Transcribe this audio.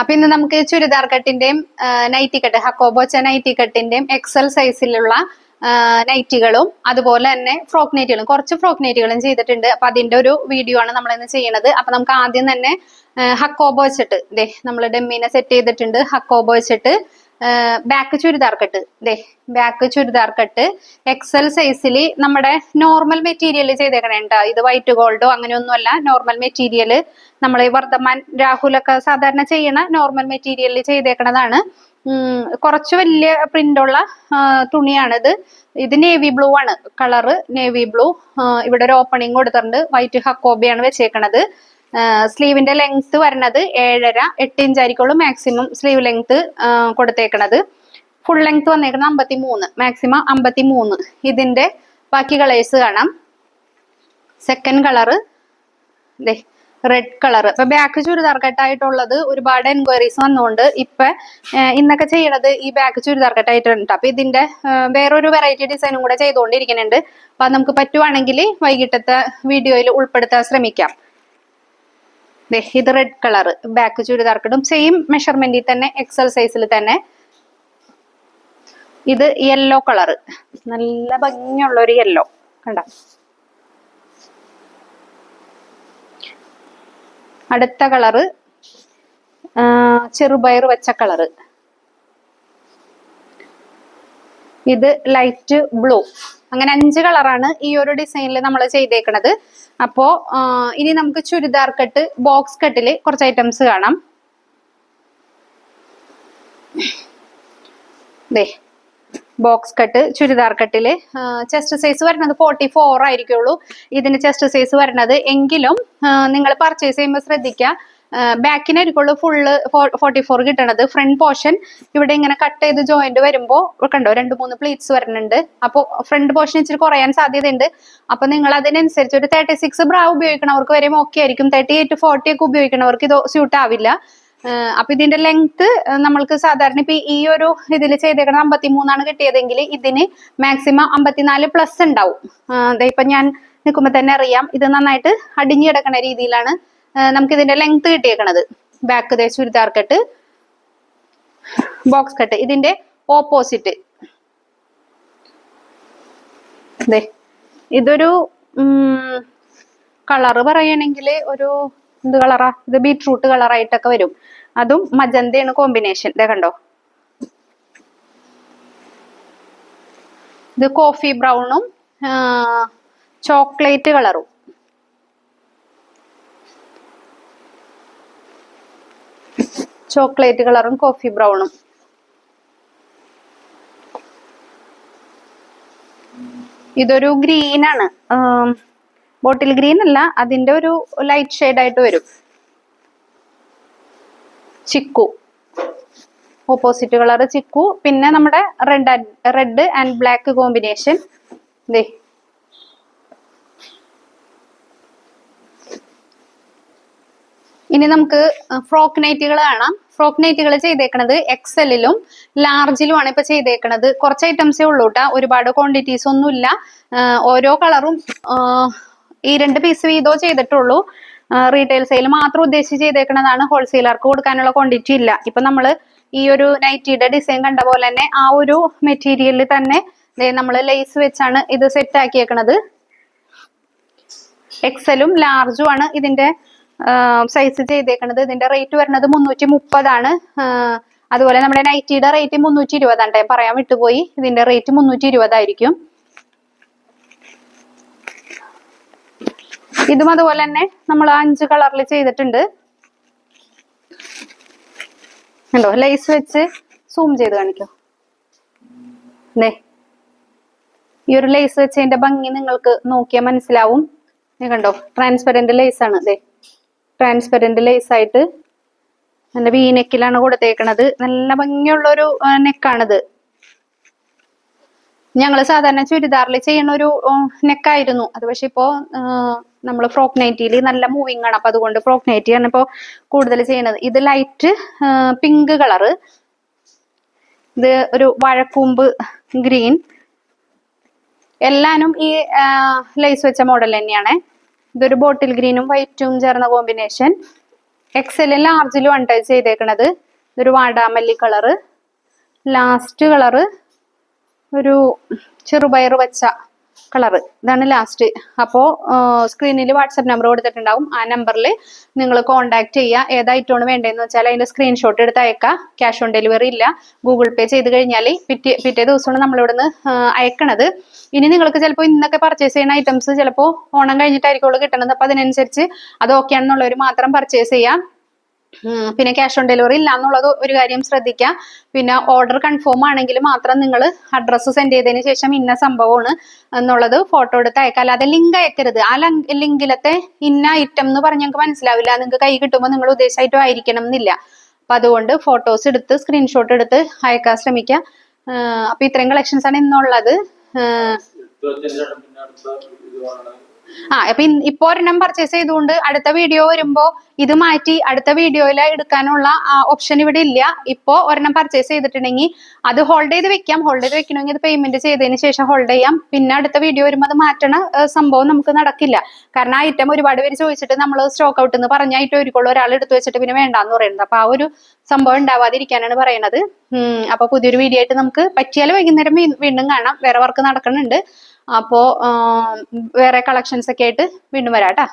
അപ്പൊ ഇന്ന് നമുക്ക് ചുരിദാർ കട്ടിന്റെയും നൈറ്റി കട്ട് ഹക്കോബോച്ച നൈറ്റി കട്ടിന്റെയും എക്സൽ സൈസിലുള്ള നൈറ്റികളും അതുപോലെ തന്നെ ഫ്രോക്ക് നൈറ്റുകളും കുറച്ച് ഫ്രോക്ക് നൈറ്റുകളും ചെയ്തിട്ടുണ്ട്. അപ്പൊ അതിന്റെ ഒരു വീഡിയോ ആണ് നമ്മൾ ഇന്ന് ചെയ്യുന്നത് അപ്പൊ നമുക്ക് ആദ്യം തന്നെ ഹക്കോബോ വെച്ചിട്ട് ദേ നമ്മൾ ഡെമ്മീനെ സെറ്റ് ചെയ്തിട്ടുണ്ട്. ഹക്കോബോ വെച്ചിട്ട് ബാക്ക് ചുരിദാർ കട്ട്. ദേ ബാക്ക് ചുരിദാർ കട്ട്. എക്സൽ സൈസിൽ നമ്മുടെ നോർമൽ മെറ്റീരിയൽ ചെയ്തേക്കണേണ്ട ഇത് വൈറ്റ് ഗോൾഡോ അങ്ങനെയൊന്നുമല്ല. നോർമൽ മെറ്റീരിയൽ നമ്മൾ വർദ്ധമാൻ രാഹുലൊക്കെ സാധാരണ ചെയ്യണ നോർമൽ മെറ്റീരിയൽ ചെയ്തേക്കണതാണ്. കുറച്ച് വലിയ പ്രിന്റുള്ള തുണിയാണിത്. ഇത് നേവി ബ്ലൂ ആണ്. കളറ് നേവി ബ്ലൂ ഇവിടെ ഒരു ഓപ്പണിംഗ് കൊടുത്തിട്ടുണ്ട്. വൈറ്റ് ഹക്കോബിയാണ് വെച്ചേക്കണത്. സ്ലീവിന്റെ ലെങ്ത് വരണത് ഏഴര എട്ട് ഇഞ്ച് ആയിരിക്കുള്ളൂ മാക്സിമം സ്ലീവ് ലെങ്ത് കൊടുത്തേക്കണത്. ഫുൾ ലെങ്ത് വന്നേക്കുന്നത് അമ്പത്തി മൂന്ന് മാക്സിമം അമ്പത്തി മൂന്ന് ഇതിന്റെ ബാക്കി കളേഴ്സ് കാണാം. സെക്കൻഡ് കളറ് റെഡ് കളർ ഇപ്പൊ ബാക്ക് ചുരിദാർ കട്ടായിട്ടുള്ളത് ഒരുപാട് എൻക്വയറീസ് വന്നുകൊണ്ട് ഇപ്പൊ ഇന്നൊക്കെ ചെയ്യണത് ഈ ബാക്ക് ചുരിദാർ കട്ടായിട്ടുണ്ട് അപ്പൊ ഇതിന്റെ വേറൊരു വെറൈറ്റി ഡിസൈനും കൂടെ ചെയ്തുകൊണ്ടിരിക്കുന്നുണ്ട് അപ്പൊ നമുക്ക് പറ്റുവാണെങ്കിൽ വൈകിട്ടത്തെ വീഡിയോയിൽ ഉൾപ്പെടുത്താൻ ശ്രമിക്കാം. ഇത് red colour. Back churidar same മെഷർമെന്റിൽ തന്നെ എക്സൽ സൈസിൽ തന്നെ. ഇത് യെല്ലോ കളർ നല്ല ഭംഗിയുള്ള ഒരു യെല്ലോ കണ്ട? അടുത്ത കളറ് ചെറുപയർ വെച്ച കളറ് ഇത് ലൈറ്റ് ബ്ലൂ അങ്ങനെ അഞ്ച് കളറാണ് ഈ ഒരു ഡിസൈനിൽ നമ്മൾ ചെയ്തേക്കണത്. അപ്പോ ഇനി നമുക്ക് ചുരിദാർ കട്ട് ബോക്സ് കട്ടിൽ കുറച്ച് ഐറ്റംസ് കാണാം. ദേ ബോക്സ് കട്ട് ചുരിദാർ കട്ടിൽ ചെസ്റ്റ് സൈസ് വരുന്നത് ഫോർട്ടി ഫോർ ആയിരിക്കുള്ളൂ. ഇതിന് ചെസ്റ്റ് സൈസ് വരുന്നത് എങ്കിലും നിങ്ങൾ പർച്ചേസ് ചെയ്യുമ്പോൾ ശ്രദ്ധിക്കുക ബാക്കിനായിരിക്കുള്ളൂ ഫുള്ള് ഫോർട്ടി ഫോർ കിട്ടണത്. ഫ്രണ്ട് പോർഷൻ ഇവിടെ ഇങ്ങനെ കട്ട് ചെയ്ത് ജോയിന്റ് വരുമ്പോൾ കണ്ടോ രണ്ട് മൂന്ന് പ്ലീറ്റ്സ് വരുന്നുണ്ട് അപ്പോൾ ഫ്രണ്ട് പോർഷൻ ഇച്ചിരി കുറയാൻ സാധ്യതയുണ്ട്. അപ്പൊ നിങ്ങൾ അതിനനുസരിച്ച് ഒരു തേർട്ടി സിക്സ് ബ്രാ ഉപയോഗിക്കണവർക്ക് വരെ ഓക്കെ ആയിരിക്കും. തേർട്ടി എയ്റ്റ് ഫോർട്ടി ഒക്കെ ഉപയോഗിക്കണവർക്ക് ഇത് സ്യൂട്ട് ആവില്ല. അപ്പൊ ഇതിന്റെ ലെങ്ത് നമ്മൾക്ക് സാധാരണ ഇപ്പൊ ഈ ഒരു ഇതിൽ ചെയ്തേക്കണ അമ്പത്തി മൂന്നാണ് കിട്ടിയതെങ്കിൽ ഇതിന് മാക്സിമം അമ്പത്തിനാല് പ്ലസ് ഉണ്ടാവും. ഇപ്പൊ ഞാൻ നിൽക്കുമ്പോ തന്നെ അറിയാം. ഇത് നന്നായിട്ട് അടിഞ്ഞു കിടക്കണ രീതിയിലാണ് നമുക്ക് ഇതിന്റെ ലെങ്ത് കിട്ടിയേക്കണത്. ബാക്ക് ദേ ചുരിദാർ കട്ട് ബോക്സ് കട്ട്. ഇതിന്റെ ഓപ്പോസിറ്റ് ഇതൊരു കളറ് പറയണെങ്കിൽ ഒരു എന്ത് കളറാ ഇത് ബീട്രൂട്ട് കളറായിട്ടൊക്കെ വരും. അതും മജന്തയാണ് കോമ്പിനേഷൻ ഇതേ കണ്ടോ? ഇത് കോഫി ബ്രൗണും ചോക്ലേറ്റ് കളറും ചോക്ലേറ്റ് കളറും കോഫി ബ്രൗണും. ഇതൊരു ഗ്രീൻ ആണ്. ബോട്ടിൽ ഗ്രീൻ അല്ല അതിന്റെ ഒരു ലൈറ്റ് ഷെയ്ഡ് ആയിട്ട് വരും. ചിക്കു. Opposite colour chikoo. പിന്നെ നമ്മുടെ red red and black combination. ദേ ഇനി നമുക്ക് ഫ്രോക്ക് നൈറ്റുകൾ കാണാം. ഫ്രോക്ക് നൈറ്റുകൾ ചെയ്തേക്കണത് എക്സലിലും ലാർജിലുമാണ് ഇപ്പൊ ചെയ്തേക്കണത്. കുറച്ച് ഐറ്റംസേ ഉള്ളൂ കേട്ടാ ഒരുപാട് ക്വാണ്ടിറ്റീസ് ഒന്നുമില്ല ഓരോ കളറും ഈ രണ്ട് പീസ് വീതോ ചെയ്തിട്ടുള്ളൂ. റീറ്റെയിൽ സെയിൽ മാത്രം ഉദ്ദേശിച്ച് ചെയ്തേക്കണതാണ്. ഹോൾസെയിലർക്ക് കൊടുക്കാനുള്ള ക്വാണ്ടിറ്റി ഇല്ല. ഇപ്പൊ നമ്മൾ ഈ ഒരു നൈറ്റിയുടെ ഡിസൈൻ കണ്ട പോലെ തന്നെ ആ ഒരു മെറ്റീരിയലിൽ തന്നെ നമ്മൾ ലേസ് വെച്ചാണ് ഇത് സെറ്റ് ആക്കിയേക്കണത്. എക്സലും ലാർജും ആണ് ഇതിന്റെ സൈസ് ചെയ്തേക്കുന്നത് ഇതിന്റെ റേറ്റ് വരുന്നത് മുന്നൂറ്റി മുപ്പതാണ് അതുപോലെ നമ്മുടെ നൈറ്റിയുടെ റേറ്റ് മുന്നൂറ്റി ഇരുപതാണ് പറയാൻ വിട്ടുപോയി. ഇതിന്റെ റേറ്റ് മുന്നൂറ്റി ഇരുപതായിരിക്കും ഇതും അതുപോലെ തന്നെ നമ്മൾ അഞ്ച് കളറിൽ ചെയ്തിട്ടുണ്ട്. ഉണ്ടോ ലൈസ് വെച്ച് സൂം ചെയ്ത് കാണിക്കോ? ദേ. ഈ ഒരു ലേസ് വെച്ചതിന്റെ ഭംഗി നിങ്ങൾക്ക് നോക്കിയാൽ മനസ്സിലാവും. കണ്ടോ? ട്രാൻസ്പെറന്റ് ലൈസ് ആണ്. ദേ. ട്രാൻസ്പെറന്റ് ലേസ് ആയിട്ട് നല്ല വീനെക്കിലാണ് കൊടുത്തേക്കണത്. നല്ല ഭംഗിയുള്ള ഒരു നെക്കാണിത് ഞങ്ങൾ സാധാരണ ചുരിദാറിൽ ചെയ്യുന്ന ഒരു നെക്കായിരുന്നു അത് പക്ഷെ ഇപ്പോ നമ്മൾ ഫ്രോക്ക് നൈറ്റിയിൽ നല്ല മൂവിങ് ആണ്. അപ്പൊ അതുകൊണ്ട് ഫ്രോക്ക് നൈറ്റി ആണ് ഇപ്പോൾ കൂടുതൽ ചെയ്യുന്നത് ഇത് ലൈറ്റ് പിങ്ക് കളറ് ഇത് ഒരു വഴക്കൂമ്പ് ഗ്രീൻ എല്ലാനും ഈ ലൈസ് വെച്ച മോഡൽ തന്നെയാണ്. ഇതൊരു ബോട്ടിൽ ഗ്രീനും വൈറ്റും ചേർന്ന കോമ്പിനേഷൻ എക്സലും ലാർജിലും ആണ് ടച്ച് ചെയ്തേക്കണത്. ഇതൊരു വാടാമല്ലി കളറ് ലാസ്റ്റ് കളറ് ഒരു ചെറുപയർ വെച്ച കളറ്. ഇതാണ് ലാസ്റ്റ് അപ്പോൾ സ്ക്രീനിൽ വാട്സപ്പ് നമ്പർ കൊടുത്തിട്ടുണ്ടാവും. ആ നമ്പറിൽ നിങ്ങൾ കോൺടാക്ട് ചെയ്യുക ഏതായിട്ടാണ് വേണ്ടതെന്ന് വെച്ചാൽ അതിന്റെ സ്ക്രീൻഷോട്ട് എടുത്ത് അയക്കുക ക്യാഷ് ഓൺ ഡെലിവറി ഇല്ല. ഗൂഗിൾ പേ ചെയ്ത് കഴിഞ്ഞാൽ പിറ്റേ പിറ്റേ ദിവസമാണ് നമ്മളിവിടുന്ന് അയക്കണത്. ഇനി നിങ്ങൾക്ക് ചിലപ്പോൾ ഇന്നൊക്കെ പർച്ചേസ് ചെയ്യുന്ന ഐറ്റംസ് ചിലപ്പോൾ ഓണം കഴിഞ്ഞിട്ടായിരിക്കുള്ളൂ കിട്ടണത്. അപ്പോൾ അതിനനുസരിച്ച് അത് ഓക്കെ ആണെന്നുള്ളവർ മാത്രം പർച്ചേസ് ചെയ്യാം. പിന്നെ ക്യാഷ് ഓൺ ഡെലിവറി ഇല്ല എന്നുള്ളത് ഒരു കാര്യം ശ്രദ്ധിക്കുക പിന്നെ ഓർഡർ കൺഫേം ആണെങ്കിൽ മാത്രം നിങ്ങൾ അഡ്രസ്സ് സെൻഡ് ചെയ്തതിന് ശേഷം ഇന്ന സംഭവമാണ് എന്നുള്ളത് ഫോട്ടോ എടുത്ത് അയക്കുക അല്ലാതെ ലിങ്ക് അയക്കരുത്. ആ ലിങ്കിലത്തെ ഇന്ന ഐറ്റം എന്ന് പറഞ്ഞ് ഞങ്ങൾക്ക് മനസ്സിലാവില്ല. നിങ്ങൾക്ക് കൈ കിട്ടുമ്പോൾ നിങ്ങൾ ഉദ്ദേശമായിട്ടും ആയിരിക്കണം എന്നില്ല. അപ്പൊ അതുകൊണ്ട് ഫോട്ടോസ് എടുത്ത് സ്ക്രീൻഷോട്ട് എടുത്ത് അയക്കാൻ ശ്രമിക്കുക അപ്പൊ ഇത്രയും കളക്ഷൻസ് ആണ് ഇന്നുള്ളത്. ആ അപ്പൊ ഇപ്പൊ ഒരെണ്ണം പർച്ചേസ് ചെയ്തുകൊണ്ട് അടുത്ത വീഡിയോ വരുമ്പോ ഇത് മാറ്റി അടുത്ത വീഡിയോയിൽ എടുക്കാനുള്ള ഓപ്ഷൻ ഇവിടെ ഇല്ല. ഇപ്പോ ഒരെണ്ണം പർച്ചേസ് ചെയ്തിട്ടുണ്ടെങ്കിൽ അത് ഹോൾഡ് ചെയ്ത് വെക്കാം. ഹോൾഡ് ചെയ്ത് വെക്കണമെങ്കിൽ അത് പേയ്മെന്റ് ചെയ്തതിന് ശേഷം ഹോൾഡ് ചെയ്യാം. പിന്നെ അടുത്ത വീഡിയോ വരുമ്പോൾ അത് മാറ്റണ സംഭവം നമുക്ക് നടക്കില്ല. കാരണം ആ ഐറ്റം ഒരുപാട് പേര് ചോദിച്ചിട്ട് നമ്മൾ സ്റ്റോക്ക് ഔട്ട് എന്ന് പറഞ്ഞ ഐറ്റം ഒരുക്കുള്ള ഒരാൾ എടുത്തു വെച്ചിട്ട് പിന്നെ വേണ്ടാന്ന് പറയുന്നത്. അപ്പൊ ആ ഒരു സംഭവം ഉണ്ടാവാതിരിക്കാനാണ് പറയുന്നത് അപ്പൊ പുതിയൊരു വീഡിയോ ആയിട്ട് നമുക്ക് പറ്റിയാൽ വൈകുന്നേരം വീണ്ടും കാണാം. വേറെ വർക്ക് നടക്കുന്നുണ്ട് അപ്പോ വേറെ കളക്ഷൻസ് ഒക്കെ ആയിട്ട് വീണ്ടും വരാം ട്ടാ